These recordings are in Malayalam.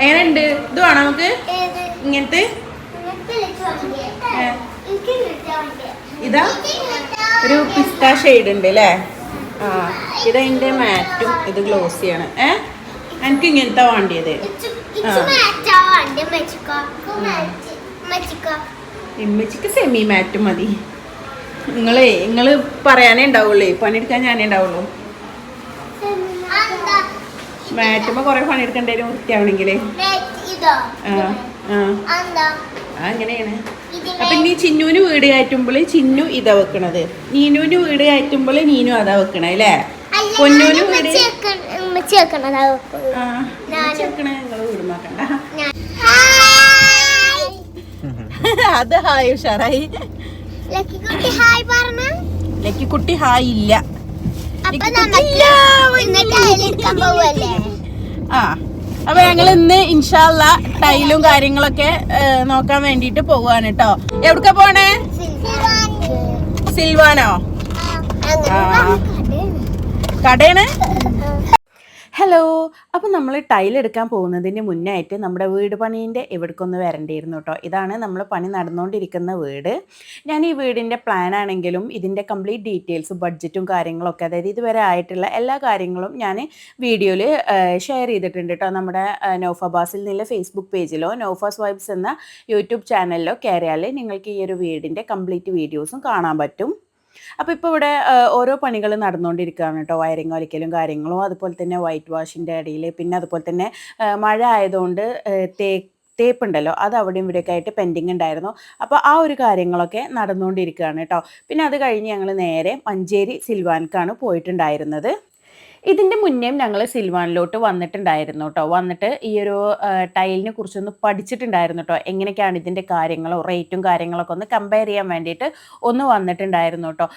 എങ്ങനെയുണ്ട്? ഇത് വേണോ നമുക്ക്? ഇങ്ങനത്തെ. ഇതാ? ഒരു പിസ്ത ഷെയ്ഡ് ഉണ്ട് അല്ലേ? ആ. ഇതതിന്റെ മാറ്റും ഇത് ഗ്ലോസിയാണ് ഏ? എനിക്ക് ഇങ്ങനത്തെ വേണ്ടിയത്? ഇമ്മച്ചിക്ക് സെമി മാറ്റ് മതി. നിങ്ങളേ നിങ്ങൾ പറയാനേ ഉണ്ടാവുള്ളൂ. പണിയെടുക്കാൻ ഞാനേ ഉണ്ടാവുള്ളൂ. മാറ്റുമ്പോൾ കുറേ പണിയെടുക്കേണ്ടി വരും വൃത്തിയാവണെങ്കിലേ. അങ്ങനെയാണ് അപ്പൊ നീ ഇനി ചിന്നുവിന് വീട് കയറ്റുമ്പോൾ ചിന്നു ഇതാ വെക്കണത്. നീനുവിന് വീട് കയറ്റുമ്പോൾ നീനു അതാ വെക്കണേ അല്ലേ? പൊന്നൂന് വീട് അത് ഹായ് ഉഷാറായി. ലക്കിക്കുട്ടി ഹായ് ഇല്ല. ആ അപ്പൊ ഞങ്ങൾ ഇന്ന് ഇൻഷാല്ല ടൈലും കാര്യങ്ങളൊക്കെ നോക്കാൻ വേണ്ടിട്ട് പോവാണ് കേട്ടോ എവിടക്ക പോണേ? സിൽവാനോ. കടയാണ്. ഹലോ അപ്പോൾ നമ്മൾ ടൈൽ എടുക്കാൻ പോകുന്നതിന് മുന്നായിട്ട് നമ്മുടെ വീട് പണീന്റെ എവിടേക്കൊന്ന് വരണ്ടിയിരുന്നു കേട്ടോ ഇതാണ് നമ്മൾ പണി നടന്നുകൊണ്ടിരിക്കുന്ന വീട്. ഞാൻ ഈ വീടിന്റെ പ്ലാൻ ആണെങ്കിലും ഇതിന്റെ കംപ്ലീറ്റ് ഡീറ്റെയിൽസ് ബഡ്ജറ്റും കാര്യങ്ങളൊക്കെ അതായത് ഇതുവരെ ആയിട്ടുള്ള എല്ലാ കാര്യങ്ങളും ഞാൻ വീഡിയോയിൽ ഷെയർ ചെയ്തിട്ടുണ്ട് കേട്ടോ നമ്മുടെ നോഫ ബാസിൽ നിന്നുള്ള ഫേസ്ബുക്ക് പേജിലോ നോഫാസ് വൈബ്സ് എന്ന യൂട്യൂബ് ചാനലിലോ കയറിയാൽ നിങ്ങൾക്ക് ഈ ഒരു വീടിന്റെ കംപ്ലീറ്റ് വീഡിയോസും കാണാൻ പറ്റും. അപ്പോൾ ഇപ്പോൾ ഇവിടെ ഓരോ പണികൾ നടന്നുകൊണ്ടിരിക്കുകയാണ് കേട്ടോ. വയറിങ് വലിക്കലും കാര്യങ്ങളും അതുപോലെ തന്നെ വൈറ്റ് വാഷിന്റെ ഇടയിൽ പിന്നെ അതുപോലെ തന്നെ മഴ ആയതുകൊണ്ട് തേ തേപ്പുണ്ടല്ലോ അത് അവിടെയും ഇവിടെയൊക്കെ ആയിട്ട് പെൻഡിങ് ഉണ്ടായിരുന്നു. അപ്പോൾ ആ ഒരു കാര്യങ്ങളൊക്കെ നടന്നുകൊണ്ടിരിക്കുകയാണ് കേട്ടോ. പിന്നെ അത് കഴിഞ്ഞ് ഞങ്ങൾ നേരെ മഞ്ചേരി സിൽവാൻക്കാണ് പോയിട്ടുണ്ടായിരുന്നത്. ഇതിന്റെ മുന്നേയും ഞങ്ങൾ സിൽവാനിലോട്ട് വന്നിട്ടുണ്ടായിരുന്നു കേട്ടോ വന്നിട്ട് ഈ ഒരു ടൈലിനെ കുറിച്ചൊന്ന് പഠിച്ചിട്ടുണ്ടായിരുന്നു കേട്ടോ എങ്ങനെയൊക്കെയാണ് ഇതിന്റെ കാര്യങ്ങളോ റേറ്റും കാര്യങ്ങളൊക്കെ ഒന്ന് കമ്പയർ ചെയ്യാൻ വേണ്ടിയിട്ട് ഒന്ന് വന്നിട്ടുണ്ടായിരുന്നു കേട്ടോ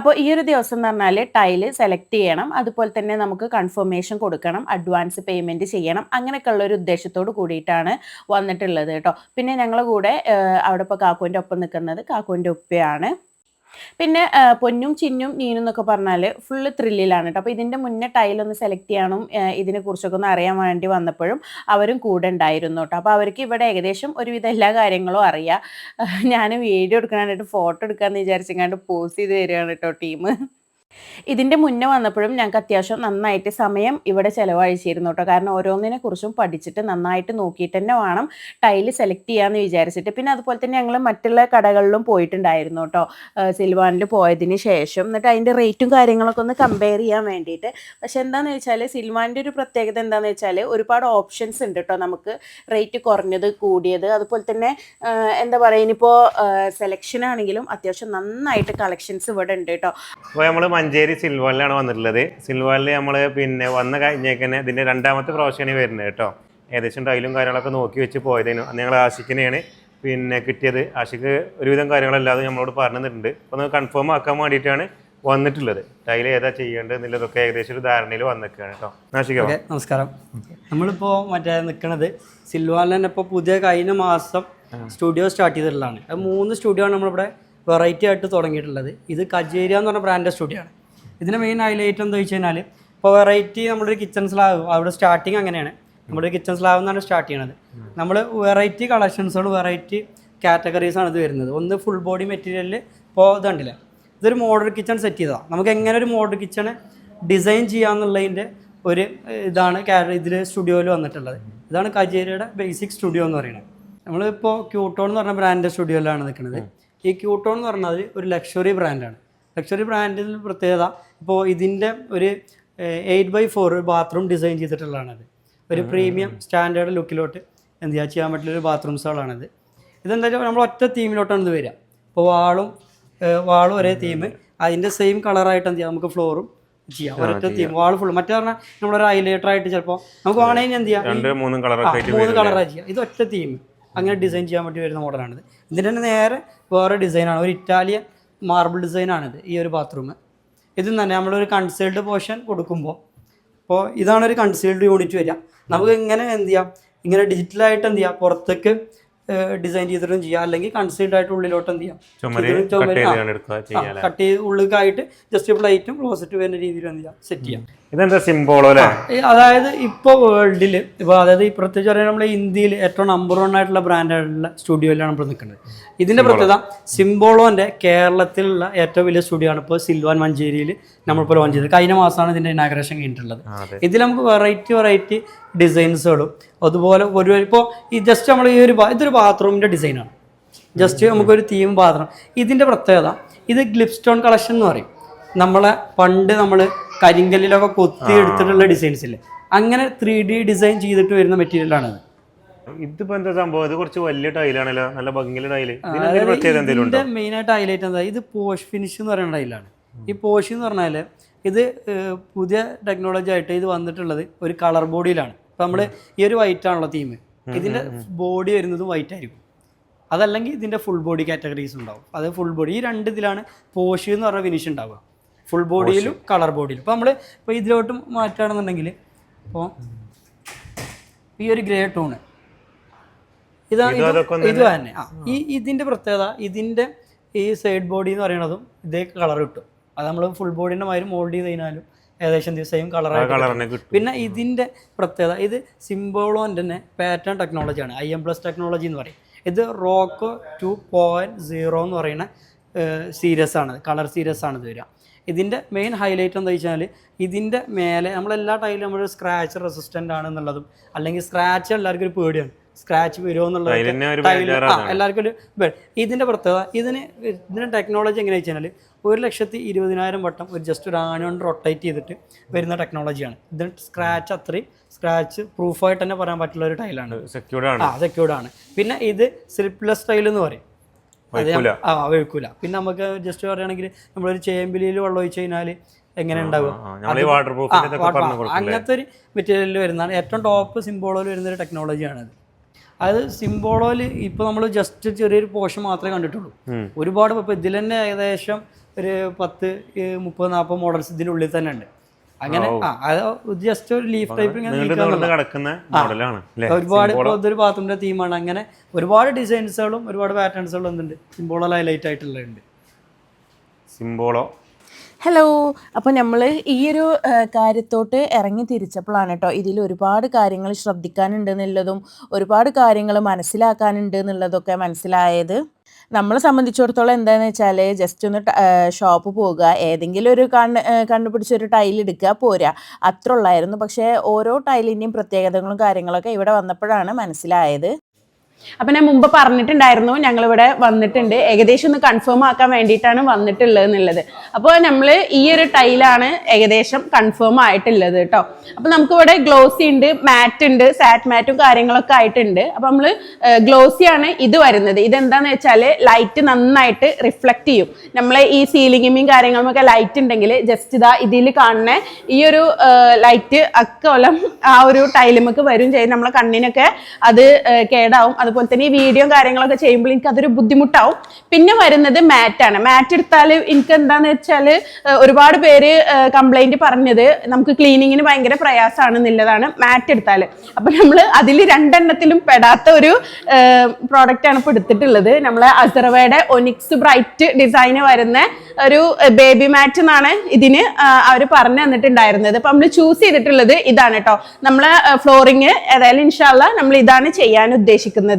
അപ്പോൾ ഈ ഒരു ദിവസം എന്ന് പറഞ്ഞാൽ ടൈൽ സെലക്ട് ചെയ്യണം. അതുപോലെ തന്നെ നമുക്ക് കൺഫർമേഷൻ കൊടുക്കണം. അഡ്വാൻസ് പേയ്മെന്റ് ചെയ്യണം. അങ്ങനെയൊക്കെ ഉള്ള ഒരു ഉദ്ദേശത്തോട് കൂടിയിട്ടാണ് വന്നിട്ടുള്ളത് കേട്ടോ പിന്നെ ഞങ്ങളുടെ കൂടെ അവിടെ ഇപ്പോൾ കാക്കുവിന്റെ ഒപ്പം നിൽക്കുന്നത് കാക്കുവിന്റെ ഉപ്പയാണ്. പിന്നെ പൊന്നും ചിന്നും നീനും എന്നൊക്കെ പറഞ്ഞാൽ ഫുള്ള് ത്രില്ലിലാണ് കേട്ടോ അപ്പോൾ ഇതിന്റെ മുന്നേ ടൈലൊന്ന് സെലക്ട് ചെയ്യണം ഇതിനെക്കുറിച്ചൊക്കെ ഒന്ന് അറിയാൻ വേണ്ടി വന്നപ്പോഴും അവരും കൂടെ ഉണ്ടായിരുന്നു കേട്ടോ അപ്പോൾ അവർക്ക് ഇവിടെ ഏകദേശം ഒരുവിധം എല്ലാ കാര്യങ്ങളും അറിയാം. ഞാൻ വീഡിയോ എടുക്കാനായിട്ട് ഫോട്ടോ എടുക്കാമെന്ന് വിചാരിച്ചെങ്ങാണ്ട് പോസ്റ്റ് ചെയ്ത് തരികയാണ് കേട്ടോ ടീം ഇതിന്റെ മുന്നേ വന്നപ്പോഴും ഞങ്ങൾക്ക് അത്യാവശ്യം നന്നായിട്ട് സമയം ഇവിടെ ചിലവഴിച്ചിരുന്നു കേട്ടോ കാരണം ഓരോന്നിനെ കുറിച്ചും പഠിച്ചിട്ട് നന്നായിട്ട് നോക്കിയിട്ട് തന്നെ വേണം ടൈൽ സെലക്ട് ചെയ്യാമെന്ന് വിചാരിച്ചിട്ട്. പിന്നെ അതുപോലെ തന്നെ ഞങ്ങൾ മറ്റുള്ള കടകളിലും പോയിട്ടുണ്ടായിരുന്നു കേട്ടോ സിൽവാനിൽ പോയതിന് ശേഷം. എന്നിട്ട് അതിന്റെ റേറ്റും കാര്യങ്ങളൊക്കെ ഒന്ന് കമ്പയർ ചെയ്യാൻ വേണ്ടിയിട്ട്. പക്ഷെ എന്താണെന്ന് വെച്ചാൽ സിൽവാന്റെ ഒരു പ്രത്യേകത എന്താണെന്ന് വെച്ചാൽ ഒരുപാട് ഓപ്ഷൻസ് ഉണ്ട് കേട്ടോ നമുക്ക് റേറ്റ് കുറഞ്ഞത് കൂടിയത്. അതുപോലെ തന്നെ എന്താ പറയുക ഇനിയിപ്പോൾ സെലക്ഷൻ ആണെങ്കിലും അത്യാവശ്യം നന്നായിട്ട് കളക്ഷൻസ് ഇവിടെ ഉണ്ട് കേട്ടോ അപ്പോൾ നമ്മൾ മഞ്ചേരി സിൽവാലിലാണ് വന്നിട്ടുള്ളത്. സിൽവാലിൽ നമ്മൾ പിന്നെ വന്ന കഴിഞ്ഞേക്കന്നെ ഇതിന്റെ രണ്ടാമത്തെ പ്രാവശ്യമാണ് വരുന്നത് കേട്ടോ. ഏകദേശം ടൈലും കാര്യങ്ങളൊക്കെ നോക്കി വെച്ച് പോയതിനു. അന്ന് ഞങ്ങൾ ആശിക്കിനെയാണ് പിന്നെ കിട്ടിയത്. ആശിക്ക് ഒരുവിധം കാര്യങ്ങളല്ലാതെ നമ്മളോട് പറഞ്ഞിട്ടുണ്ട് അപ്പോൾ ഒന്ന് കൺഫേം ആക്കാൻ വേണ്ടിയിട്ടാണ് വന്നിട്ടുള്ളത്. ടൈൽ ഏതാ ചെയ്യേണ്ടത് എന്നുള്ളതൊക്കെ ഏകദേശം ഒരു ധാരണയിൽ വന്നിരിക്കുകയാണ് കേട്ടോ. ആശിക്ക? നമസ്കാരം. നമ്മളിപ്പോൾ മറ്റേ നിൽക്കുന്നത് സിൽവാനിൽ തന്നെ ഇപ്പോൾ പുതിയ കഴിഞ്ഞ മാസം സ്റ്റുഡിയോ സ്റ്റാർട്ട് ചെയ്തിട്ടുള്ളതാണ്. അത് മൂന്ന് സ്റ്റുഡിയോ ആണ് നമ്മളിവിടെ വെറൈറ്റി ആയിട്ട് തുടങ്ങിയിട്ടുള്ളത്. ഇത് കജേരിയ എന്ന് പറഞ്ഞ ബ്രാൻഡ് സ്റ്റുഡിയോ ആണ്. ഇതിന്റെ മെയിൻ ഹൈലൈറ്റ് എന്താ വെച്ച് കഴിഞ്ഞാൽ ഇപ്പോൾ വെറൈറ്റി നമ്മളൊരു കിച്ചൺ സ്ലാവ് അവിടെ സ്റ്റാർട്ടിങ് അങ്ങനെയാണ്. നമ്മുടെ കിച്ചൺ സ്ലാവ് എന്നാണ് സ്റ്റാർട്ട് ചെയ്യണത്. നമ്മൾ വെറൈറ്റി കളക്ഷൻസുകൾ വെറൈറ്റി കാറ്റഗറീസാണ് ഇത് വരുന്നത്. ഒന്ന് ഫുൾ ബോഡി മെറ്റീരിയലിൽ ഇപ്പോൾ ഇത് കണ്ടില്ലേ ഇതൊരു മോഡൽ കിച്ചൺ സെറ്റ് ചെയ്തതാണ് നമുക്ക് എങ്ങനെ ഒരു മോഡൽ കിച്ചണ് ഡിസൈൻ ചെയ്യാമെന്നുള്ളതിന്റെ ഒരു ഇതാണ് ഇതാണ് ഇതിൽ സ്റ്റുഡിയോയിൽ വന്നിട്ടുള്ളത്. ഇതാണ് കജേരിയുടെ ബേസിക് സ്റ്റുഡിയോ എന്ന് പറയുന്നത്. നമ്മളിപ്പോൾ ക്യൂട്ടോൺ എന്ന് പറഞ്ഞ ബ്രാൻഡ് സ്റ്റുഡിയോയിലാണ് നിൽക്കുന്നത് ഈ ക്യൂട്ടോൺ എന്ന് പറഞ്ഞാൽ ഒരു ലക്ഷറി ബ്രാൻഡാണ് ലക്ഷറി ബ്രാൻഡിൽ പ്രത്യേകത ഇപ്പോൾ ഇതിന്റെ ഒരു eight by four bathroom design ചെയ്തിട്ടുള്ളതാണത്. ഒരു പ്രീമിയം സ്റ്റാൻഡേർഡ് ലുക്കിലോട്ട് എന്ത് ചെയ്യാൻ ചെയ്യാൻ പറ്റുന്ന ഒരു ബാത്റൂംസുകളാണിത് ഇതെന്തായാലും വെച്ചാൽ നമ്മൾ ഒറ്റ തീമിലോട്ടാണ് ഇത് വരിക. ഇപ്പോൾ വാളും വാളും ഒരേ തീം അതിന്റെ സെയിം കളറായിട്ട് എന്ത് ചെയ്യാം നമുക്ക് ഫ്ലോറും ചെയ്യാം. ഒരൊറ്റ തീം വാൾ ഫുൾ മറ്റേ പറഞ്ഞാൽ നമ്മളൊരു ഹൈലൈറ്റർ ആയിട്ട് ചിലപ്പോൾ നമുക്ക് വേണമെങ്കിൽ എന്ത് ചെയ്യാം മൂന്നും കളറായി ചെയ്യാം. ഇത് ഒറ്റ തീം അങ്ങനെ ഡിസൈൻ ചെയ്യാൻ വേണ്ടി വരുന്ന മോഡലാണിത് ഇതിന്റെ തന്നെ നേരെ വേറെ ഡിസൈനാണ് ഒരു ഇറ്റാലിയൻ മാർബിൾ ഡിസൈനാണിത് ഈ ഒരു ബാത്റൂം ഇത് തന്നെ നമ്മളൊരു കൺസേൾഡ് പോർഷൻ കൊടുക്കുമ്പോൾ അപ്പോൾ ഇതാണ് ഒരു കൺസീൽഡ് യൂണിറ്റ് വരിക. നമുക്ക് ഇങ്ങനെ എന്ത് ചെയ്യാം? ഇങ്ങനെ ഡിജിറ്റലായിട്ട് എന്ത് ചെയ്യാം? പുറത്തേക്ക് ഡിസൈൻ ചെയ്തിട്ടും ചെയ്യാം. അല്ലെങ്കിൽ കൺസീൽഡ് ആയിട്ട് ഉള്ളിലോട്ട് എന്ത് ചെയ്യാം? കട്ട് ചെയ്ത് ഉള്ളിലായിട്ട് ഉള്ളിലേക്കായിട്ട് ജസ്റ്റ് പ്ലേറ്റും ക്ലോസറ്റ് വരുന്ന രീതിയിൽ എന്ത് ചെയ്യാം? സെറ്റ് ചെയ്യാം. ഇതെന്താ സിംബോളോ അതായത് ഇപ്പോൾ വേൾഡിൽ ഇപ്പോൾ അതായത് പ്രത്യേകിച്ച് പറയാൻ നമ്മുടെ ഇന്ത്യയിൽ ഏറ്റവും നമ്പർ വൺ ആയിട്ടുള്ള ബ്രാൻഡായിട്ടുള്ള സ്റ്റുഡിയോയിലാണ് നമ്മൾ നിൽക്കുന്നത്. ഇതിന്റെ പ്രത്യേകത സിംബോളോന്റെ കേരളത്തിലുള്ള ഏറ്റവും വലിയ സ്റ്റുഡിയോ ആണ് ഇപ്പോൾ സിൽവാൻ മഞ്ചേരിയിൽ നമ്മളിപ്പോൾ ലോഞ്ച് ചെയ്തത്. കഴിഞ്ഞ മാസമാണ് ഇതിന്റെ ഇനാഗ്രേഷൻ കഴിഞ്ഞിട്ടുള്ളത്. ഇതിൽ നമുക്ക് വെറൈറ്റി വെറൈറ്റി ഡിസൈൻസുകളും. അതുപോലെ ഒരു ഇപ്പോൾ ഈ ജസ്റ്റ് നമ്മൾ ഈ ഒരു ഇതൊരു ബാത്റൂമിന്റെ ഡിസൈനാണ്. ജസ്റ്റ് നമുക്കൊരു തീം പാത്രം ഇതിന്റെ പ്രത്യേകത ഇത് ഗ്ലിപ് സ്റ്റോൺ കളക്ഷൻ എന്ന് പറയും. നമ്മളെ പണ്ട് നമ്മൾ കരിങ്കല്ലിലൊക്കെ കൊത്തി എടുത്തിട്ടുള്ള ഡിസൈൻസ് ഇല്ലേ? അങ്ങനെ ത്രീ ഡി ഡിസൈൻ ചെയ്തിട്ട് വരുന്ന മെറ്റീരിയലാണ് ഇതിപ്പോ എന്താ സംഭവം? ഇത് കുറച്ച് വലിയ ടൈലാണല്ലോ നല്ല ഭംഗിയുള്ള ടൈൽ ഇതിന്റെ പ്രത്യേകത ആയിട്ട് ഹൈലൈറ്റ് എന്താ? ഇത് പോഷ് ഫിനിഷ് എന്ന് പറയുന്ന ടൈലാണ് ഈ പോഷ് എന്ന് പറഞ്ഞാൽ ഇത് പുതിയ ടെക്നോളജി ആയിട്ട് ഇത് വന്നിട്ടുള്ളത് ഒരു കളർ ബോഡിയിലാണ് ഇപ്പം നമ്മൾ ഈ ഒരു വൈറ്റ് ആണല്ലോ തീം ഇതിന്റെ ബോഡി വരുന്നത് വൈറ്റ് ആയിരിക്കും. അതല്ലെങ്കിൽ ഇതിന്റെ ഫുൾ ബോഡി കാറ്റഗറീസ് ഉണ്ടാവും. അത് ഫുൾ ബോഡി ഈ രണ്ട് ഇതിലാണ് പോഷ് എന്ന് പറഞ്ഞ ഫിനിഷ് ഉണ്ടാവുക. ഫുൾ ബോഡിയിലും കളർ ബോഡിയിലും ഇപ്പോൾ നമ്മൾ ഇപ്പോൾ ഇതിലോട്ട് മാറ്റുകയാണെന്നുണ്ടെങ്കിൽ ഇപ്പോൾ ഈ ഒരു ഗ്രേ ടൂണ് ഇതാണ് ഇതും തന്നെ. ആ ഈ ഇതിന്റെ പ്രത്യേകത ഇതിന്റെ ഈ സൈഡ് ബോഡി എന്ന് പറയുന്നതും ഇതേ കളർ കിട്ടും അത് നമ്മൾ ഫുൾ ബോഡിന്റെ മാതിരി മോൾഡ് ചെയ്ത് കഴിഞ്ഞാലും ഏകദേശം സെയിം കളറായിട്ട് കളർ പിന്നെ ഇതിന്റെ പ്രത്യേകത ഇത് സിംബോളോന്റെ തന്നെ പാറ്റേൺ ടെക്നോളജിയാണ് ഐ എം പ്ലസ് ടെക്നോളജി എന്ന് പറയും. ഇത് റോക്കോ ടു പോയിന്റ് സീറോ എന്ന് പറയുന്ന സീരീസ് ആണ്. കളർ സീരീസ് ആണ് ഇത് വരിക. ഇതിന്റെ മെയിൻ ഹൈലൈറ്റ് എന്താ വെച്ചാൽ ഇതിന്റെ മേലെ നമ്മളെല്ലാ ടൈലും നമ്മൾ സ്ക്രാച്ച് റെസിസ്റ്റന്റ് ആണെന്നുള്ളതും അല്ലെങ്കിൽ സ്ക്രാച്ച് എല്ലാവർക്കും ഒരു പേടിയാണ്. സ്ക്രാച്ച് വരുമോ എന്നുള്ളത് എല്ലാവർക്കും ഒരു ഇതിന്റെ പ്രത്യേകത ഇതിന് ഇതിന് ടെക്നോളജി എങ്ങനെയാ വെച്ചാൽ ഒരു ലക്ഷത്തി ഇരുപതിനായിരം വട്ടം ഒരു ജസ്റ്റ് ഒരു ആനോൺ റൊട്ടേറ്റ് ചെയ്തിട്ട് വരുന്ന ടെക്നോളജിയാണ് ഇതിന് സ്ക്രാച്ച് അത്രയും സ്ക്രാച്ച് പ്രൂഫായിട്ട് തന്നെ പറയാൻ പറ്റുള്ള ഒരു ടൈലാണ് സെക്യൂർഡ് ആണ്. ആ സെക്യൂർഡ് ആണ്. പിന്നെ ഇത് സ്ലിപ്ലെസ് ടൈൽ എന്ന് പറയും. ആ വഴുക്കൂല. പിന്നെ നമുക്ക് ജസ്റ്റ് പറയുകയാണെങ്കിൽ നമ്മളൊരു ചേമ്പിലിയിൽ വെള്ളം ഒഴിച്ചു കഴിഞ്ഞാൽ എങ്ങനെ കൊടുക്കില്ലേ? അങ്ങനത്തെ ഒരു മെറ്റീരിയലിൽ വരുന്നതാണ്. ഏറ്റവും ടോപ്പ് സിംബോളിൽ വരുന്ന ഒരു ടെക്നോളജിയാണത് അത് സിംബോളോയിൽ ഇപ്പോൾ നമ്മൾ ജസ്റ്റ് ചെറിയൊരു പോർഷൻ മാത്രമേ കണ്ടിട്ടുള്ളൂ. ഒരുപാട് ഇപ്പോൾ ഇതിൽ തന്നെ ഏകദേശം ഒരു പത്ത് മുപ്പത് നാൽപ്പത് മോഡൽസ് ഇതിനുള്ളിൽ തന്നെ ഉണ്ട്. അങ്ങനെ ജസ്റ്റ് ഒരു ലീഫ് ടൈപ്പ് ഇങ്ങനെ ഒരുപാട് ഇതൊരു ബാത്റൂമിന്റെ തീമാണ് അങ്ങനെ ഒരുപാട് ഡിസൈൻസുകളും ഒരുപാട് പാറ്റേൺസുകളും എന്തുണ്ട്? സിംബോളോ ഹൈലൈറ്റ് ആയിട്ടുള്ളതുണ്ട്. സിംബോളോ? ഹലോ അപ്പോൾ നമ്മൾ ഈയൊരു കാര്യത്തോട്ട് ഇറങ്ങി തിരിച്ചപ്പോഴാണ് കേട്ടോ ഇതിൽ ഒരുപാട് കാര്യങ്ങൾ ശ്രദ്ധിക്കാനുണ്ട് എന്നുള്ളതും ഒരുപാട് കാര്യങ്ങൾ മനസ്സിലാക്കാനുണ്ട് എന്നുള്ളതൊക്കെ മനസ്സിലായത്. നമ്മളെ സംബന്ധിച്ചിടത്തോളം എന്താണെന്ന് വെച്ചാൽ ജസ്റ്റ് ഒന്ന് ഷോപ്പ് പോകുക ഏതെങ്കിലും ഒരു കണ്ണ് കണ്ടുപിടിച്ചൊരു ടൈൽ എടുക്കുക പോരാ. അത്ര ഉള്ളായിരുന്നു. പക്ഷേ ഓരോ ടൈലിന്റെയും പ്രത്യേകതകളും കാര്യങ്ങളൊക്കെ ഇവിടെ വന്നപ്പോഴാണ് മനസ്സിലായത്. അപ്പം ഞാൻ മുമ്പ് പറഞ്ഞിട്ടുണ്ടായിരുന്നു ഞങ്ങളിവിടെ വന്നിട്ടുണ്ട്. ഏകദേശം ഒന്ന് കൺഫേം ആക്കാൻ വേണ്ടിയിട്ടാണ് വന്നിട്ടുള്ളത് എന്നുള്ളത് അപ്പോൾ നമ്മൾ ഈ ഒരു ടൈലാണ് ഏകദേശം കൺഫേം ആയിട്ടുള്ളത് കേട്ടോ അപ്പം നമുക്കിവിടെ ഗ്ലോസി ഉണ്ട് മാറ്റ് ഉണ്ട് സാറ്റ് മാറ്റും കാര്യങ്ങളൊക്കെ ആയിട്ടുണ്ട്. അപ്പം നമ്മൾ ഗ്ലോസിയാണ് ഇത് വരുന്നത്. ഇതെന്താണെന്ന് വെച്ചാൽ ലൈറ്റ് നന്നായിട്ട് റിഫ്ലക്റ്റ് ചെയ്യും. നമ്മളെ ഈ സീലിംഗും കാര്യങ്ങളുമൊക്കെ ലൈറ്റ് ഉണ്ടെങ്കിൽ ജസ്റ്റ് ഇതാ ഇതിൽ കാണുന്ന ഈ ഒരു ലൈറ്റ് അക്കോലം ആ ഒരു ടൈലുമൊക്കെ വരും ചെയ്യും. നമ്മളെ കണ്ണിനൊക്കെ അത് കേടാവും. കേടാവും അതുപോലെ തന്നെ ഈ വീഡിയോ കാര്യങ്ങളൊക്കെ ചെയ്യുമ്പോൾ എനിക്ക് അതൊരു ബുദ്ധിമുട്ടാവും. പിന്നെ വരുന്നത് മാറ്റാണ് മാറ്റ് എടുത്താൽ എനിക്ക് എന്താണെന്ന് വെച്ചാൽ ഒരുപാട് പേര് കംപ്ലൈന്റ് പറഞ്ഞത് നമുക്ക് ക്ലീനിങ്ങിന് ഭയങ്കര പ്രയാസമാണ് എന്നുള്ളതാണ് മാറ്റ് എടുത്താൽ അപ്പം നമ്മൾ അതിൽ രണ്ടെണ്ണത്തിലും പെടാത്ത ഒരു പ്രോഡക്റ്റ് ആണ് ഇപ്പോൾ എടുത്തിട്ടുള്ളത്. നമ്മളെ അസർവയുടെ ഒനിക്സ് ബ്രൈറ്റ് ഡിസൈന് വരുന്ന ഒരു ബേബി മാറ്റ് എന്നാണ് ഇതിന് അവർ പറഞ്ഞു തന്നിട്ടുണ്ടായിരുന്നത്. അപ്പം നമ്മൾ ചൂസ് ചെയ്തിട്ടുള്ളത് ഇതാണ് കേട്ടോ നമ്മളെ ഫ്ലോറിങ് ഏതായാലും ഇൻഷാല്ല നമ്മൾ ഇതാണ് ചെയ്യാൻ ഉദ്ദേശിക്കുന്നത്.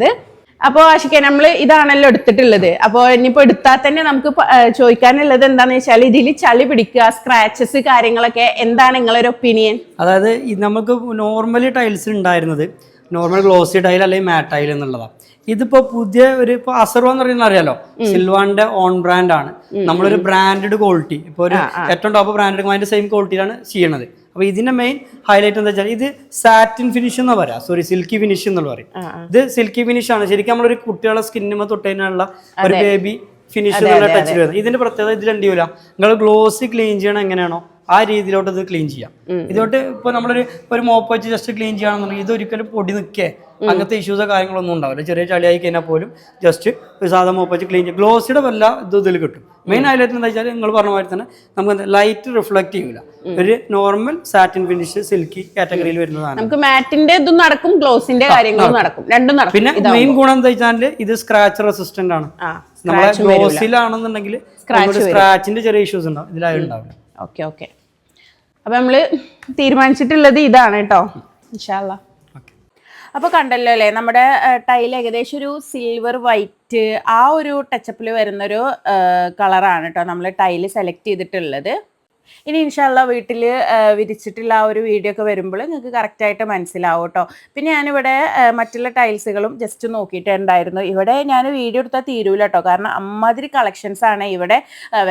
അപ്പോൾ ആഷിക്ക നമ്മൾ ഇതാണല്ലോ എടുത്തിട്ടുള്ളത്. അപ്പോൾ ഇനിയിപ്പോൾ എടുത്താൽ തന്നെ നമുക്ക് ചോദിക്കാനുള്ളത് എന്താണെന്ന് വെച്ചാൽ ഇതിൽ ചളി പിടിക്കുക സ്ക്രാച്ചസ് കാര്യങ്ങളൊക്കെ എന്താണ് നിങ്ങളൊരു ഒപ്പീനിയൻ അതായത് നമുക്ക് നോർമലി ടൈൽസ് ഉണ്ടായിരുന്നത് നോർമൽ ഗ്ലോസി ടൈൽ അല്ലെങ്കിൽ മാറ്റ് ടൈൽ എന്നുള്ളതാണ് ഇതിപ്പോ പുതിയ ഒരു ഇപ്പൊ അസർവ എന്ന് പറയുന്നത് അറിയാലോ? സിൽവാന്റെ ഓൺ ബ്രാൻഡ് ആണ്. നമ്മളൊരു ബ്രാൻഡഡ് ക്വാളിറ്റി ഇപ്പൊ ഒരു ഏറ്റവും ടോപ്പ് ബ്രാൻഡഡ് അതിന്റെ സെയിം ക്വാളിറ്റിയിലാണ് ചെയ്യണത്. അപ്പൊ ഇതിന്റെ മെയിൻ ഹൈലൈറ്റ് എന്താ വെച്ചാൽ ഇത് സാറ്റിൻ ഫിനിഷ് എന്ന് പറയാം. സോറി സിൽക്കി ഫിനിഷ് എന്നുള്ള പറയും. ഇത് സിൽക്കി ഫിനിഷ് ആണ്. ശരിക്കും നമ്മളൊരു കുട്ടികളെ സ്കിന്നിമ തൊട്ടതിനുള്ള ഒരു ബേബി ഫിനിഷ് എന്നുള്ള ടച്ച് വരുന്നത്. ഇതിന്റെ പ്രത്യേകത ഇതിൽ എന്ത് ചെയ്യൂല? നിങ്ങൾ ഗ്ലോസ് ക്ലീൻ ചെയ്യണം എങ്ങനെയാണോ ആ രീതിയിലോട്ട് ഇത് ക്ലീൻ ചെയ്യാം ഇതോട്ട് ഇപ്പൊ നമ്മളൊരു ഒരു മോപ്പ് വെച്ച് ജസ്റ്റ് ക്ലീൻ ചെയ്യുകയാണെന്നുണ്ടെങ്കിൽ ഇത് ഒരിക്കലും പൊടി നിൽക്കേ അങ്ങനത്തെ ഇഷ്യൂസോ കാര്യങ്ങളൊന്നും ഉണ്ടാവില്ല. ചെറിയ ചളിയായി കഴിഞ്ഞാൽ പോലും ജസ്റ്റ് ഒരു സാധാ മോപ്പച്ച് ക്ലീൻ ചെയ്യും ഗ്ലോസിയുടെ വല്ല ഇത് ഇതിൽ കിട്ടും. മെയിൻ ഹൈലൈറ്റ് എന്താ വെച്ചാൽ നിങ്ങൾ പറഞ്ഞ മാതിരി തന്നെ നമുക്ക് ലൈറ്റ് റിഫ്ലക്ട് ചെയ്യൂല. ഒരു നോർമൽ സാറ്റിൻ ഫിനിഷ് സിൽക്കി കാറ്റഗറിയിൽ വരുന്നതാണ് നമുക്ക് മാറ്റിന്റെ ഇതും നടക്കും ഗ്ലോസിന്റെ കാര്യങ്ങളും നടക്കും. രണ്ടും നടക്കും. പിന്നെ മെയിൻ ഗുണം എന്താ വെച്ചാൽ ഇത് സ്ക്രാച്ച് റെസിസ്റ്റന്റ് ആണ്. നമ്മളെ ഗ്ലോസിലാണെന്നുണ്ടെങ്കിൽ സ്ക്രാച്ചിന്റെ ചെറിയ ഇഷ്യൂസ് ഉണ്ടാവും. ഇതിലായി ഉണ്ടാവില്ല. Okay okay. അപ്പൊ നമ്മൾ തീരുമാനിച്ചിട്ടുള്ളത് ഇതാണ് കേട്ടോ. ഇൻഷാല്ല അപ്പോൾ കണ്ടല്ലോ അല്ലേ? നമ്മുടെ ടൈൽ ഏകദേശം ഒരു സിൽവർ വൈറ്റ് ആ ഒരു ടച്ചപ്പിൽ വരുന്നൊരു കളറാണ് കേട്ടോ നമ്മൾ ടൈൽ സെലക്ട് ചെയ്തിട്ടുള്ളത്. ഇനി ഇൻഷാല്ല വീട്ടിൽ വിരിച്ചിട്ടുള്ള ആ ഒരു വീഡിയോ ഒക്കെ വരുമ്പോൾ നിങ്ങൾക്ക് കറക്റ്റായിട്ട് മനസ്സിലാവും കേട്ടോ. പിന്നെ ഞാനിവിടെ മറ്റുള്ള ടൈൽസുകളും ജസ്റ്റ് നോക്കിയിട്ടുണ്ടായിരുന്നു. ഇവിടെ ഞാൻ വീഡിയോ എടുത്താൽ തീരൂല കേട്ടോ. കാരണം അമ്മാതിരി കളക്ഷൻസ് ആണ് ഇവിടെ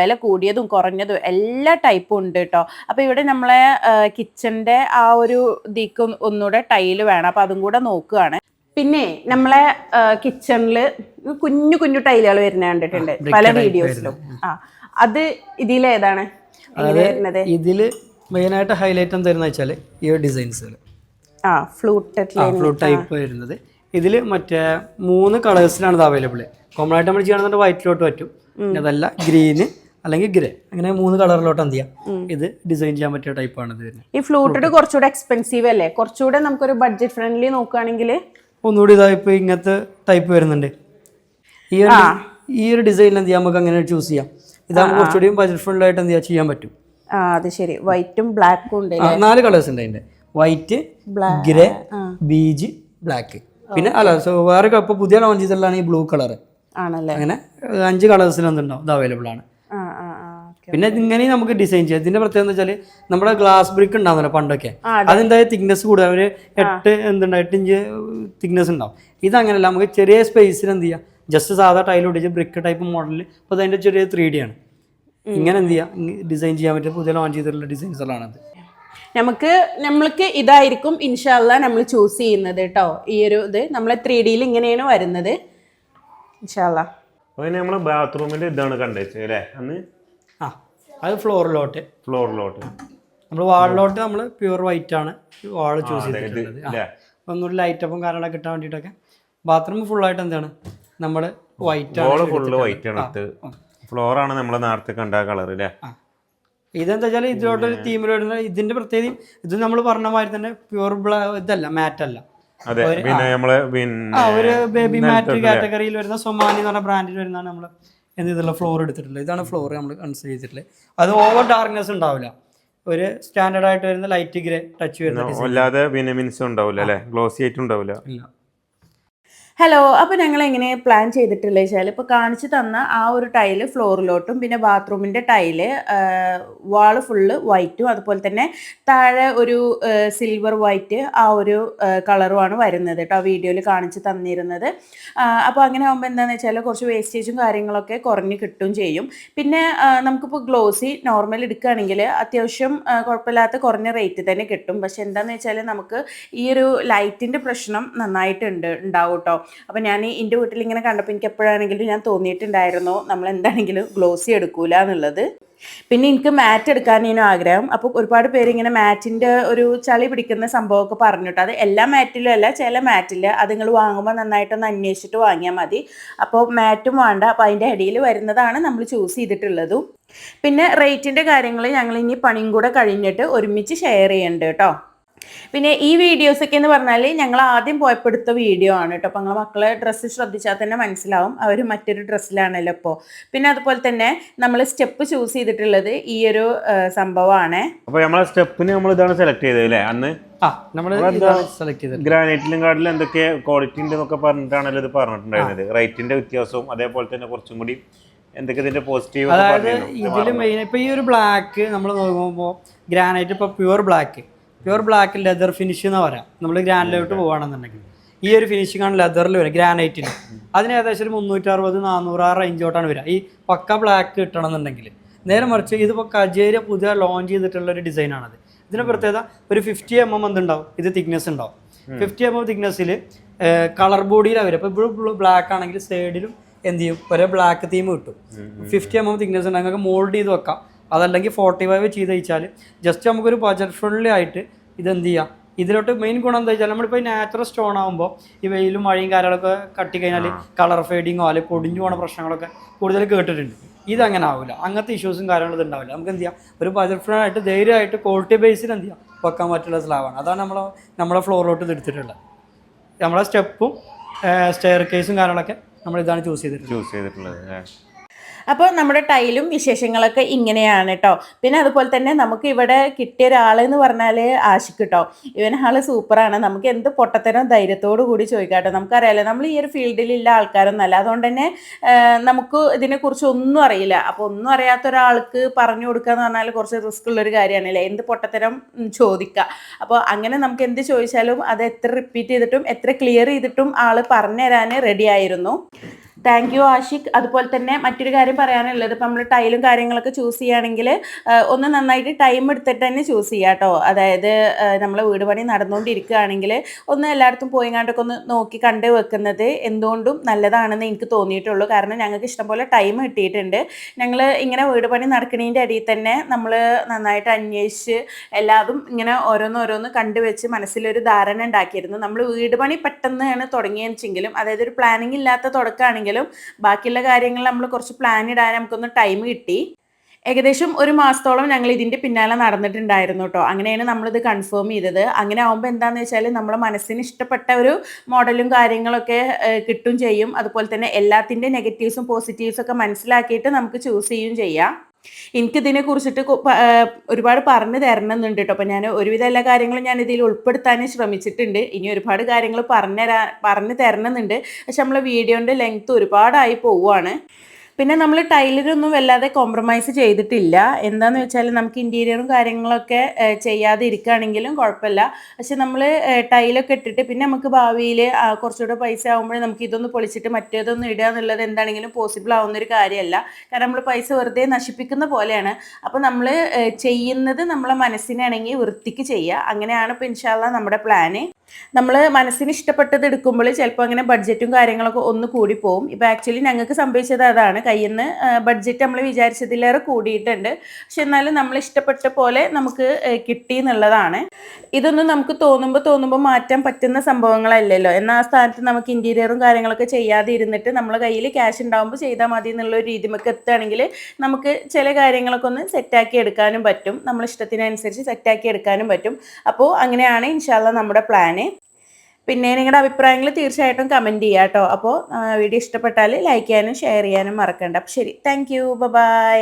വില കൂടിയതും കുറഞ്ഞതും എല്ലാ ടൈപ്പും ഉണ്ട് കേട്ടോ. അപ്പോൾ ഇവിടെ നമ്മളെ കിച്ചന്റെ ആ ഒരു ഇതിക്ക് ഒന്നുകൂടെ ടൈൽ വേണം. അപ്പോൾ അതും കൂടെ നോക്കുകയാണ് പിന്നെ നമ്മളെ കിച്ചണിൽ കുഞ്ഞു കുഞ്ഞു ടൈലുകൾ വരുന്ന കണ്ടിട്ടുണ്ട്. പല വീഡിയോസിലും ആ അത് ഇതിലേതാണ്? ഇതിൽ ഇതിൽ മെയിനായിട്ട് ഹൈലൈറ്റ് എന്താ വെച്ചാൽ ഈ ഡിസൈൻസുകൾ ആ ഫ്ലൂട്ട് ഫ്ലൂ ടൈപ്പ് വരുന്നത്. ഇതിൽ മറ്റേ മൂന്ന് കളേഴ്സിലാണ് ഇത് അവൈലബിൾ കോമൺ ആയിട്ട് നമ്മൾ ചെയ്യണമെന്നുണ്ട് വൈറ്റിലോട്ട് പറ്റും. പിന്നെ അതല്ല ഗ്രീന് അല്ലെങ്കിൽ ഗ്രേ അങ്ങനെ മൂന്ന് കളറിലോട്ട് എന്ത് ചെയ്യാം? ഇത് ഡിസൈൻ ചെയ്യാൻ പറ്റിയ ടൈപ്പാണ് ഇത് ഈ ഫ്ലൂട്ടഡ് കുറച്ചുകൂടെ എക്സ്പെൻസീവ് അല്ലേ? കുറച്ചുകൂടെ നമുക്കൊരു ബഡ്ജറ്റ് ഫ്രണ്ട്ലി നോക്കുകയാണെങ്കിൽ ഒന്നുകൂടി ഇതാ ഇപ്പോൾ ഇങ്ങനത്തെ ടൈപ്പ് വരുന്നുണ്ട്. ഈ ഒരു ഈ ഒരു ഡിസൈനിൽ എന്ത് ചെയ്യാം? നമുക്ക് അങ്ങനെ ചൂസ് ചെയ്യാം. ഇതാകുമ്പോൾ കുറച്ചുകൂടി ബജറ്റ് ഫ്രണ്ട്ലി ആയിട്ട് എന്ത് ചെയ്യാൻ പറ്റും. ആ അത് ശരി. വൈറ്റും ബ്ലാക്കും ഉണ്ട് നാല് കളേഴ്സ് ഉണ്ട് അതിന്റെ വൈറ്റ് ഗ്രേ ബീജ് ബ്ലാക്ക് പിന്നെ അല്ല സോ വേറെ ഇപ്പൊ പുതിയ ലോഞ്ച് ചെയ്തിട്ടുള്ളതാണ് ഈ ബ്ലൂ കളർ ആണല്ലേ? അങ്ങനെ അഞ്ച് കളേഴ്സിൽ എന്തുണ്ടാവും? ഇത് അവൈലബിൾ ആണ്. പിന്നെ ഇങ്ങനെ നമുക്ക് ഡിസൈൻ ചെയ്യാം. ഇതിന്റെ പ്രത്യേകത എന്ന് വെച്ചാൽ നമ്മുടെ ഗ്ലാസ് ബ്രിക്ക് ഉണ്ടാവുമല്ലോ പണ്ടൊക്കെ. അതിന്റെ തിക്നെസ് കൂടുതൽ ഒരു എട്ട് എന്തുണ്ടാവും? എട്ട് ഇഞ്ച് തിക്നെസ് ഉണ്ടാവും. ഇതങ്ങനെയല്ല നമുക്ക് ചെറിയ സ്പേസിൽ എന്ത് ചെയ്യാം? ജസ്റ്റ് സാധാ ടൈൽ ഒടിച്ച് ബ്രിക്ക് ടൈപ്പ് മോഡലിൽ അപ്പോൾ അതിന്റെ ചെറിയ ത്രീ ഡി ആണ്. ഇങ്ങനെ എന്ത് ചെയ്യാം? ഡിസൈൻ ചെയ്യാൻ പറ്റിയ പുതിയ ലോഞ്ച് ചെയ്തിട്ടുള്ള ഡിസൈൻസുകളാണത് നമുക്ക് നമ്മൾക്ക് ഇതായിരിക്കും ഇൻഷാല്ല നമ്മൾ ചൂസ് ചെയ്യുന്നത് കേട്ടോ ഈ ഒരു ഇത് നമ്മളെ ത്രീ ഡിയിൽ ഇങ്ങനെയാണ് വരുന്നത്. ഇൻഷാല്ല അപ്പോൾ നമ്മളെ ബാത്റൂമിന്റെ ഇതാണ് കണ്ടുവച്ചത് അല്ലേ? അന്ന് ആ അത് ഫ്ലോറിലോട്ട് ഫ്ലോറിലോട്ട് നമ്മൾ വാളിലോട്ട് നമ്മൾ പ്യുവർ വൈറ്റ് ആണ് വാൾ ചൂസ് ചെയ്തിട്ടുള്ളത്. ഒന്നുകൂടി ലൈറ്റപ്പും കാര്യങ്ങളൊക്കെ കിട്ടാൻ വേണ്ടിയിട്ടൊക്കെ. ബാത്റൂം ഫുള്ളായിട്ട് എന്താണ്? നമ്മൾ വൈറ്റ് ആണ് ഫുള്ള് വൈറ്റ് ആണ് ഫ്ലോർ ആണ് നമ്മൾ നേരത്തെ കണ്ട കളർ അല്ലേ. ഇതെന്താ വെച്ചാൽ ഇതിലോട്ട് തീമിൽ വരുന്ന ഇതിന്റെ പ്രത്യേകത ഇത് നമ്മൾ പറഞ്ഞ മാതിരി തന്നെ പ്യുവർ ഇതല്ല മാറ്റ് അല്ല. അതെ പിന്നെ നമ്മൾ പിന്നെ ഒരു ബേബി മാറ്റ് കാറ്റഗറിയിൽ വരുന്ന സൊമാനി എന്ന് പറഞ്ഞ ബ്രാൻഡിൽ വരുന്നതാണ് നമ്മൾ ചെയ്തിട്ടുള്ള ഫ്ലോർ എടുത്തിട്ടുള്ളത്. ഇതാണ് ഫ്ലോർ നമ്മൾ കൺസിഡർ ചെയ്തിട്ടുള്ളത്. അത് ഓവർ ഡാർക്ക്നെസ് ഉണ്ടാവില്ല. ഒരു സ്റ്റാൻഡേർഡ് ആയിട്ട് വരുന്ന ലൈറ്റ് ഗ്രേ ടച്ച് വരുന്ന. അല്ലാതെ പിന്നെ മിനിസം ഉണ്ടാവില്ല അല്ലേ? ഗ്ലോസി ആയിട്ട് ഉണ്ടാവില്ല. ഹലോ അപ്പോൾ ഞങ്ങൾ എങ്ങനെ പ്ലാൻ ചെയ്തിട്ടില്ല വെച്ചാൽ ഇപ്പോൾ കാണിച്ചു തന്ന ആ ഒരു ടൈൽ ഫ്ലോറിലോട്ടും പിന്നെ ബാത്റൂമിന്റെ ടൈൽ വാൾ ഫുള്ള് വൈറ്റും അതുപോലെ തന്നെ താഴെ ഒരു സിൽവർ വൈറ്റ് ആ ഒരു കളറുമാണ് വരുന്നത് കേട്ടോ വീഡിയോയിൽ കാണിച്ചു തന്നിരുന്നത്. അപ്പോൾ അങ്ങനെ ആകുമ്പോൾ എന്താണെന്ന് വെച്ചാൽ കുറച്ച് വേസ്റ്റേജും കാര്യങ്ങളൊക്കെ കുറഞ്ഞ് കിട്ടും ചെയ്യും. പിന്നെ നമുക്കിപ്പോൾ ഗ്ലോസി നോർമൽ എടുക്കുകയാണെങ്കിൽ അത്യാവശ്യം കുഴപ്പമില്ലാത്ത കുറഞ്ഞ റേറ്റ് തന്നെ കിട്ടും. പക്ഷെ എന്താണെന്ന് വെച്ചാൽ നമുക്ക് ഈ ഒരു ലൈറ്റിന്റെ പ്രശ്നം നന്നായിട്ടുണ്ട് ഉണ്ടാവും കേട്ടോ. അപ്പോൾ ഞാൻ എന്റെ വീട്ടിൽ ഇങ്ങനെ കണ്ടപ്പോൾ എനിക്ക് എപ്പോഴാണെങ്കിലും ഞാൻ തോന്നിയിട്ടുണ്ടായിരുന്നു നമ്മൾ എന്താണെങ്കിലും ഗ്ലോസി എടുക്കൂല എന്നുള്ളത്. പിന്നെ എനിക്ക് മാറ്റ് എടുക്കാൻ എടുക്കാനേനും ആഗ്രഹം. അപ്പോൾ ഒരുപാട് പേര് ഇങ്ങനെ മാറ്റിന്റെ ഒരു ചളി പിടിക്കുന്ന സംഭവമൊക്കെ പറഞ്ഞിട്ട് അത് എല്ലാ മാറ്റിലും അല്ല ചില മാറ്റിൽ അത് നിങ്ങൾ വാങ്ങുമ്പോൾ നന്നായിട്ടൊന്ന് അന്വേഷിച്ചിട്ട് വാങ്ങിയാൽ മതി. അപ്പോൾ മാറ്റും വേണ്ട. അപ്പോൾ അതിന്റെ അടിയിൽ വരുന്നതാണ് നമ്മൾ ചൂസ് ചെയ്തിട്ടുള്ളതും. പിന്നെ റേറ്റിന്റെ കാര്യങ്ങൾ ഞങ്ങൾ ഇനി പണിയും കൂടെ കഴിഞ്ഞിട്ട് ഒരുമിച്ച് ഷെയർ ചെയ്യേണ്ടത് കേട്ടോ. പിന്നെ ഈ വീഡിയോസ് ഒക്കെ എന്ന് പറഞ്ഞാൽ ഞങ്ങൾ ആദ്യം പോയപ്പോൾ എടുത്ത വീഡിയോ ആണ് കേട്ടോ. അപ്പോൾ ഞങ്ങൾ മക്കളെ ഡ്രസ്സ് ശ്രദ്ധിച്ചാൽ തന്നെ മനസ്സിലാവും. അവർ മറ്റൊരു ഡ്രസ്സിലാണല്ലോ ഇപ്പോൾ പിന്നെ അതുപോലെ തന്നെ നമ്മൾ സ്റ്റെപ്പ് ചൂസ് ചെയ്തിട്ടുള്ളത് ഈ ഒരു സംഭവമാണ്. അപ്പോൾ നമ്മളെ സ്റ്റെപ്പിന് നമ്മൾ ഇതാണ് സെലക്ട് ചെയ്തത് അല്ലേ? അന്ന്? ആ നമ്മൾ ഇതാണ് സെലക്ട് ചെയ്തത്. ഗ്രാനൈറ്റിലും കാർഡിലും എന്തൊക്കെ ക്വാളിറ്റി ഉണ്ട് എന്നൊക്കെ പറഞ്ഞിട്ടാണല്ലോ ഇത് പറഞ്ഞിട്ടുണ്ടായിരുന്നത്. റേറ്റിന്റെ വ്യത്യാസവും അതേപോലെ തന്നെ കുറച്ചും കൂടി എന്തൊക്കെ ഇതിന്റെ പോസിറ്റീവ് അതായത് ഇതിൽ മെയിൻ ഇപ്പൊ ഈ ഒരു ബ്ലാക്ക് നമ്മൾ നോക്കുമ്പോൾ ഗ്രാനൈറ്റ് ഇപ്പൊ pure black pure black leather finish എന്ന് പറയാം. നമ്മൾ ഗ്രാൻഡിലോട്ട് പോകുകയാണെന്നുണ്ടെങ്കിൽ ഈ ഒരു ഫിനിഷിംഗ് ആണ് ലെതറിൽ വരിക ഗ്രാനൈറ്റിന് അതിന് ഏകദേശം ഒരു മുന്നൂറ്ററുപത് നാനൂറ് ആ റേഞ്ചോട്ടാണ് വരിക ഈ പക്ക ബ്ലാക്ക് കിട്ടണമെന്നുണ്ടെങ്കിൽ. നേരെ മറിച്ച് ഇതിപ്പോൾ കജേരിയ പുതിയ ലോഞ്ച് ചെയ്തിട്ടുള്ള ഒരു ഡിസൈനാണത് ഇതിന് പ്രത്യേകത ഒരു ഫിഫ്റ്റി എം എം എന്തുണ്ടാവും? ഇത് തിക്നെസ് ഉണ്ടാവും. ഫിഫ്റ്റി എം എം തിക്നെസ്സിൽ കളർ ബോഡിയിലാണ് വരിക ഇപ്പോൾ ഇപ്പോൾ ബ്ലാക്ക് ആണെങ്കിൽ സൈഡിലും എന്ത് ചെയ്യും? ഒരേ ബ്ലാക്ക് തീം കിട്ടും. ഫിഫ്റ്റി എം എം തിക്നെസ് ഉണ്ടെങ്കിൽ മോൾഡ് ചെയ്ത് വെക്കാം. അതല്ലെങ്കിൽ ഫോർട്ടി ഫൈവ് ചെയ്ത് വെച്ചാൽ ജസ്റ്റ് നമുക്കൊരു ബജറ്റ് ഫ്രണ്ട്ലി ആയിട്ട് ഇതെന്ത് ചെയ്യാം ഇതിലോട്ട് മെയിൻ ഗുണം എന്താ വെച്ചാൽ നമ്മളിപ്പോൾ നാച്ചുറൽ സ്റ്റോൺ ആകുമ്പോൾ ഈ വെയിലും മഴയും കാര്യങ്ങളൊക്കെ കട്ടി കഴിഞ്ഞാൽ കളർ ഫെയ്ഡിങ്ങോ അല്ലെങ്കിൽ പൊടിഞ്ഞു പോണ പ്രശ്നങ്ങളൊക്കെ കൂടുതൽ കേട്ടിട്ടുണ്ട്. ഇതങ്ങനെ ആവില്ല അങ്ങനത്തെ ഇഷ്യൂസും കാര്യങ്ങളും ഉണ്ടാവില്ല നമുക്ക് എന്ത് ചെയ്യാം ഒരു ബജറ്റ് ഫ്രണ്ടായിട്ട് ധൈര്യമായിട്ട് ക്വാളിറ്റി ബേസിൽ എന്ത് ചെയ്യാം വെക്കാൻ പറ്റുള്ള സ്ലാബാണ് അതാണ് നമ്മൾ നമ്മളെ ഫ്ലോറിലോട്ട് ഇത് എടുത്തിട്ടുള്ളത്. നമ്മളെ സ്റ്റെപ്പും സ്റ്റെയർ കേസും കാര്യങ്ങളൊക്കെ നമ്മൾ ഇതാണ് ചൂസ് ചെയ്തിട്ടുള്ളത്. ചൂസ് ചെയ്തിട്ടുള്ളത്. അപ്പോൾ നമ്മുടെ ടൈലും വിശേഷങ്ങളൊക്കെ ഇങ്ങനെയാണ് കേട്ടോ പിന്നെ അതുപോലെ തന്നെ നമുക്ക് ഇവിടെ കിട്ടിയ ഒരാളെന്ന് പറഞ്ഞാൽ ആശിക്ക് കേട്ടോ ഇവൻ ആൾ സൂപ്പറാണ്. നമുക്ക് എന്ത് പൊട്ടത്തരം ധൈര്യത്തോടു കൂടി ചോദിക്കാം കേട്ടോ നമുക്കറിയാലോ നമ്മൾ ഈ ഒരു ഫീൽഡിലുള്ള ആൾക്കാരൊന്നല്ല അതുകൊണ്ട് തന്നെ നമുക്ക് ഇതിനെക്കുറിച്ച് ഒന്നും അറിയില്ല. അപ്പോൾ ഒന്നും അറിയാത്ത ഒരാൾക്ക് പറഞ്ഞു കൊടുക്കുക എന്ന് പറഞ്ഞാൽ കുറച്ച് റിസ്ക് ഉള്ളൊരു കാര്യമാണല്ലേ എന്ത് പൊട്ടത്തരം ചോദിക്കുക അപ്പോൾ അങ്ങനെ നമുക്ക് എന്ത് ചോദിച്ചാലും അത് എത്ര റിപ്പീറ്റ് ചെയ്തിട്ടും എത്ര ക്ലിയർ ചെയ്തിട്ടും ആൾ പറഞ്ഞു തരാൻ റെഡി ആയിരുന്നു. താങ്ക് യു ആഷിഖ് അതുപോലെ തന്നെ മറ്റൊരു കാര്യം പറയാനുള്ളത് ഇപ്പം നമ്മൾ ടൈലും കാര്യങ്ങളൊക്കെ ചൂസ് ചെയ്യുകയാണെങ്കിൽ ഒന്ന് നന്നായിട്ട് ടൈം എടുത്തിട്ട് തന്നെ ചൂസ് ചെയ്യുക കേട്ടോ. അതായത് നമ്മൾ വീട് പണി നടന്നുകൊണ്ടിരിക്കുകയാണെങ്കിൽ ഒന്ന് എല്ലായിടത്തും പോയി കണ്ടൊക്കെ ഒന്ന് നോക്കി കണ്ട് വെക്കുന്നത് എന്തുകൊണ്ടും നല്ലതാണെന്ന് എനിക്ക് തോന്നിയിട്ടുള്ളൂ. കാരണം ഞങ്ങൾക്ക് ഇഷ്ടംപോലെ ടൈം കിട്ടിയിട്ടുണ്ട്. ഞങ്ങൾ ഇങ്ങനെ വീട് പണി നടക്കുന്നതിന്റെ ഇടയിൽ തന്നെ നമ്മൾ നന്നായിട്ട് അന്വേഷിച്ച് എല്ലാതും ഇങ്ങനെ ഓരോന്നോരോന്ന് കണ്ടുവെച്ച് മനസ്സിലൊരു ധാരണ ഉണ്ടാക്കിയിരുന്നു. നമ്മൾ വീട് പണി പെട്ടെന്ന് തന്നെ തുടങ്ങിയെങ്കിലും അതായത് ഒരു പ്ലാനിങ് ഇല്ലാത്ത തുടക്കമാണെങ്കിലും ബാക്കിയുള്ള കാര്യങ്ങൾ നമ്മൾ കുറച്ച് പ്ലാൻ ഇടാൻ നമുക്കൊന്ന് ടൈം കിട്ടി. ഏകദേശം ഒരു മാസത്തോളം ഞങ്ങൾ ഇതിന്റെ പിന്നാലെ നടന്നിട്ടുണ്ടായിരുന്നു കേട്ടോ അങ്ങനെയാണ് നമ്മളിത് കൺഫേം ചെയ്തത്. അങ്ങനെ ആകുമ്പോൾ എന്താണെന്ന് വെച്ചാൽ നമ്മുടെ മനസ്സിന് ഇഷ്ടപ്പെട്ട ഒരു മോഡലും കാര്യങ്ങളൊക്കെ കിട്ടും ചെയ്യും. അതുപോലെ തന്നെ എല്ലാത്തിന്റെ നെഗറ്റീവ്സും പോസിറ്റീവ്സും ഒക്കെ മനസ്സിലാക്കിയിട്ട് നമുക്ക് ചൂസ് ചെയ്യും ചെയ്യാം. എനിക്കിതിനെ കുറിച്ചിട്ട് ഒരുപാട് പറഞ്ഞു തരണമെന്നുണ്ട് കേട്ടോ അപ്പം ഞാൻ ഒരുവിധ എല്ലാ കാര്യങ്ങളും ഞാൻ ഇതിൽ ഉൾപ്പെടുത്താൻ ശ്രമിച്ചിട്ടുണ്ട്. ഇനി ഒരുപാട് കാര്യങ്ങൾ പറഞ്ഞു തരാ പറഞ്ഞു തരണമെന്നുണ്ട്. പക്ഷെ നമ്മളെ വീഡിയോന്റെ ലെങ്ത് ഒരുപാടായി പോവുകയാണ് പിന്നെ നമ്മൾ ടൈലറൊന്നും വല്ലാതെ കോംപ്രമൈസ് ചെയ്തിട്ടില്ല. എന്താന്ന് വെച്ചാൽ നമുക്ക് ഇന്റീരിയറും കാര്യങ്ങളൊക്കെ ചെയ്യാതെ ഇരിക്കുകയാണെങ്കിലും കുഴപ്പമില്ല പക്ഷെ നമ്മൾ ടൈലൊക്കെ ഇട്ടിട്ട് പിന്നെ നമുക്ക് ഭാവിയിൽ കുറച്ചുകൂടെ പൈസ ആകുമ്പോൾ നമുക്ക് ഇതൊന്ന് പൊളിച്ചിട്ട് മറ്റേതൊന്നും ഇടുക എന്നുള്ളത് എന്താണെങ്കിലും പോസിബിൾ ആവുന്ന ഒരു കാര്യമല്ല. കാരണം നമ്മൾ പൈസ വെറുതെ നശിപ്പിക്കുന്ന പോലെയാണ്. അപ്പോൾ നമ്മൾ ചെയ്യുന്നത് നമ്മളെ മനസ്സിനാണെങ്കിൽ വൃത്തിക്ക് ചെയ്യുക. അങ്ങനെയാണ് ഇപ്പോൾ ഇൻഷാല്ല നമ്മുടെ പ്ലാന് നമ്മൾ മനസ്സിന് ഇഷ്ടപ്പെട്ടത് എടുക്കുമ്പോൾ ചിലപ്പോൾ അങ്ങനെ ബഡ്ജറ്റും കാര്യങ്ങളൊക്കെ ഒന്ന് കൂടി പോകും ഇപ്പോൾ ആക്ച്വലി ഞങ്ങൾക്ക് സംഭവിച്ചത് അതാണ്. കയ്യിൽ നിന്ന് ബഡ്ജറ്റ് നമ്മൾ വിചാരിച്ചതിലേറെ കൂടിയിട്ടുണ്ട്. പക്ഷെ എന്നാലും നമ്മൾ ഇഷ്ടപ്പെട്ട പോലെ നമുക്ക് കിട്ടി എന്നുള്ളതാണ്. ഇതൊന്നും നമുക്ക് തോന്നുമ്പോൾ തോന്നുമ്പോൾ മാറ്റാൻ പറ്റുന്ന സംഭവങ്ങളല്ലല്ലോ. എന്നാൽ ആ സ്ഥാനത്ത് നമുക്ക് ഇന്റീരിയറും കാര്യങ്ങളൊക്കെ ചെയ്യാതെ ഇരുന്നിട്ട് നമ്മളെ കയ്യിൽ ക്യാഷ് ഉണ്ടാകുമ്പോൾ ചെയ്താൽ മതി എന്നുള്ള ഒരു രീതിമൊക്കെ എത്തുകയാണെങ്കിൽ നമുക്ക് ചില കാര്യങ്ങളൊക്കെ ഒന്ന് സെറ്റാക്കി എടുക്കാനും പറ്റും. നമ്മൾ ഇഷ്ടത്തിനനുസരിച്ച് സെറ്റാക്കി എടുക്കാനും പറ്റും. അപ്പോൾ അങ്ങനെയാണ് ഇൻഷാല്ല നമ്മുടെ പ്ലാന് പിന്നെ നിങ്ങളുടെ അഭിപ്രായങ്ങൾ തീർച്ചയായിട്ടും കമന്റ് ചെയ്യുക കേട്ടോ. അപ്പോൾ വീഡിയോ ഇഷ്ടപ്പെട്ടാൽ ലൈക്ക് ചെയ്യാനും ഷെയർ ചെയ്യാനും മറക്കണ്ട. അപ്പം ശരി. Thank you by